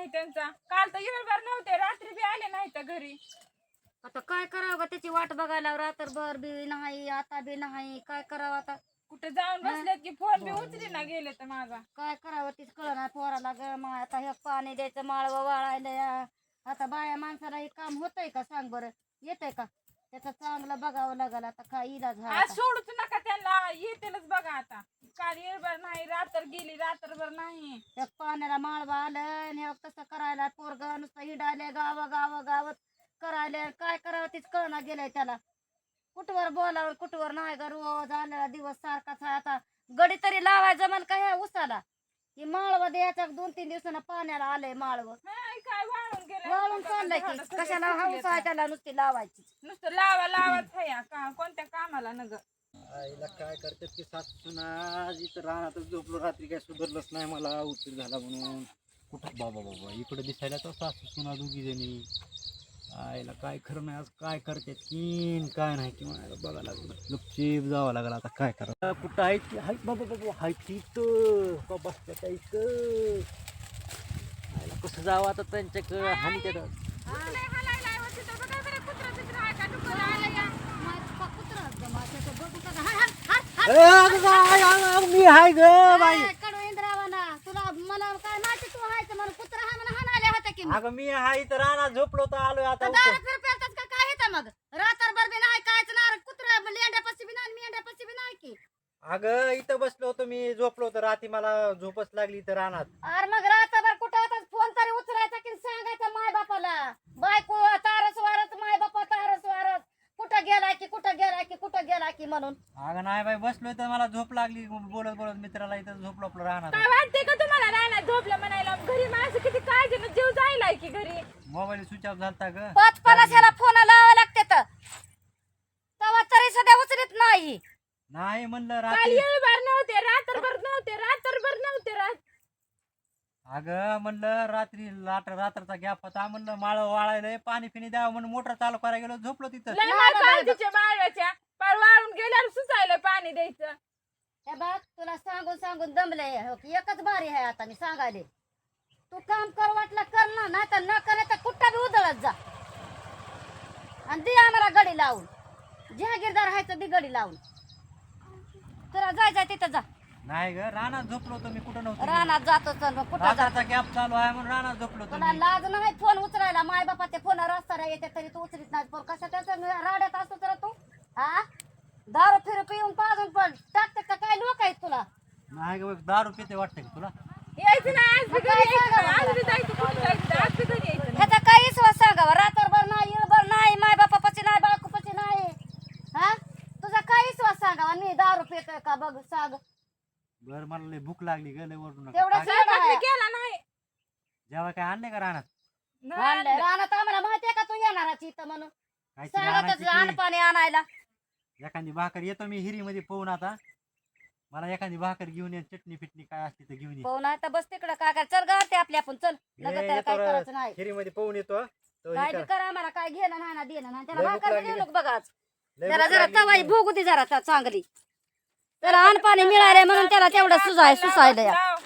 नाही त्यांचा. काल तर येळभर नव्हते रात्री बी आले नाही तर घरी. आता काय करावं का त्याची वाट बघायला रात्रभर बी नाही आता बी नाही. काय करावं आता? कुठे जाऊन बसलेत की फोन बी उचली ना गेले तर माझा. काय करावं? तीच कळ ना पोराला ग. मा आता हे पाणी द्यायचं माळवं वाळायला. या. आता बाया माणसाला हे काम होतंय का? सांग बरं. येतंय का? त्याचं चांगलं बघावं लागल. आता काय इलाज आज. सोडूच नका त्यांना. येतीलच बघा आता. काल येळभर नाही रात्र गेली रात्रभर नाही. त्या पाण्याला माळवा आलं आणि हे तसं करायला पोरग नुसतं हिडायले गाव गाव गावात करायले काय करावं तीच कळना गेलंय त्याला. कुठवर बोलावं कुठवर नाही ग रोज आलेला दिवस सारखाच आहे आता. गडी तरी लावायचं जमल का ह्या उसाला ही माळव द्यायचा दोन तीन दिवसानं पाण्याला आलंय माळव. काय वाळून गेलं वाळून चाललंय की. कशाला हाऊस आहे त्याला नुसती लावायची नुसतं लावा लावाच आहे या का कोणत्या कामाला नग? आईला काय करतात की सासू आज इथं रानातच झोपलो रात्री काय सुधारलंच नाही मला उशीर झाला म्हणून. कुठं? बाबा बाबा इकडे दिसायला तर सासू सुना दोघी जणी. आईला काय खरं नाही आज काय करतात की काय नाही की मला बघा लागलं. लपचीप जावं लागलं आता काय करा कुठं आहे की हाय बाबा बाबा हाय तिथं इथं. का बसत्यात इथं? आईला कसं जावं आता त्यांच्याकडं? हानी त्यात ए, अगं काय, अगं, मी हाय ग बाई. कडू इंद्रावाना तुला मला काय माहिती तू हायचं म्हणून कुत्रा हा म्हणून हाणाले होते की. अगं मी हाय झोपलो तर आलोय आता आता उठून. दारू फिर पेलतात का काय येतं मग? रात्रभर बी नाही कायच नार कुत्रा लेंड्यापाशी बी नाही मेंढ्यापाशी बी नाही की? अगं इथं बसलो होतो मी झोपलो होतो रात्री मला झोपच लागली इथं रानात. अरे मग रात्रभर कुठं होता फोन तरी उचलायचा की सांगायचं माय बापाला बायको तारस वारस माय बापा तारस वारस कुठं गेलाय की कुठं गेलाय की कुठं गेलाय की म्हणून. अगं नाही बाई बसलोय तर मला झोप लागली. बोलत बोलत मित्राला इथं झोपलो आपलं रानात काय वाटते का तुम्हाला राहणार झोपलं म्हणायला? घरी माणसं किती काळजी न जीव जायलाय की घरी? मोबाईल स्विच ऑफ झालता ग. पाच पन्नास ह्याला फोन लावा लागते तर. तेव्हा तरी सध्या उचलत नाही. नाही म्हणलं काल रात्री येळभर नव्हते रात्रभर नव्हते रात्रभर नव्हते रात अगं म्हणलं रात्री लाट रात्रचा गॅप होता म्हणलं माळ वाळायला पाणी पिणी द्यावं म्हणून मोटर चालू करायला गेलो झोपलो तिथं. लय मार काळजीच्या बाळाच्या वाळून गेल्यावर सुचायला पाणी द्यायचं. हे बघ तुला सांगून सांगून दमले हो. की एकच बारी आहे आता मी सांगायले. तू काम कर वाटलं कर ना नाही तर न करे तर कुठं बी उधळत जा. आणि दे आम्हाला गडी लावून. जहागीरदार आहे तर दे गडी लावून. तुला जायचं तिथं जा. नाही ग रानात झोपलो होतो मी कुठं नव्हतो. रानात जातो चल मग कुठं जा? रात्राचा गॅप चालू आहे म्हणून रानात झोपलो होतो तुला मी. लाज नाही फोन उचलायला. माय बापाचे फोन रस्त्याला येते तरी तू उचलीत नाही फोन कशा त्याचं राड्यात असतो तर तू? हा दारू फिरू पिऊन पाजून पण. टाकते का काय लोक आहेत तुला? नाही ग दारू पिते वाटतं का तुला? यायचं ना आज बी घरी यायचं आज बी जायचं कुठं जायचं आज बी घरी यायचं ह्याचा काही विश्वास सांगावा रात्रभर नाही इळभर नाही माय बापापाची नाही बायकोपाची नाही. हा? तुझा काय विश्वास सांगावा मी दारू पितोय का बघ सांग. बर मला लय भूक लागली ग लय ओरडू नका. तेवढं काय- स्वयंपाक बी केला नाही. जेव्हा काय आणले का रानात? नाही. आणलं. रानात आम्हाला माहितीये का तू येणाराची इथं म्हणून? काहीतरी सांगतच आणायची. पाणी आणायला. एखादी भाकर येतो मी हिरीमध्ये पोहून आता मला एखादी भाकर घेऊन ये चटणी फिटणी काय असते तर घेऊन ये नाही तर बस तिकडं काय काय चल गाते आपली आपण चल लगत त्याला काय. करायचं नाही हिरीमध्ये पोहून येतो तो हे काय कर. बी करा आम्हाला काय घेणं नाही ना देणं नाही त्याला लय भूक भाकर लागली देऊ नको बघा आज. लय त्याला भूक जरा लागली तवाई ग. भोगू दे जरा चांगली त्याला अन्न पाणी मिळालंय म्हणून त्याला तेवढं सुजाय सुसायलं या लाव.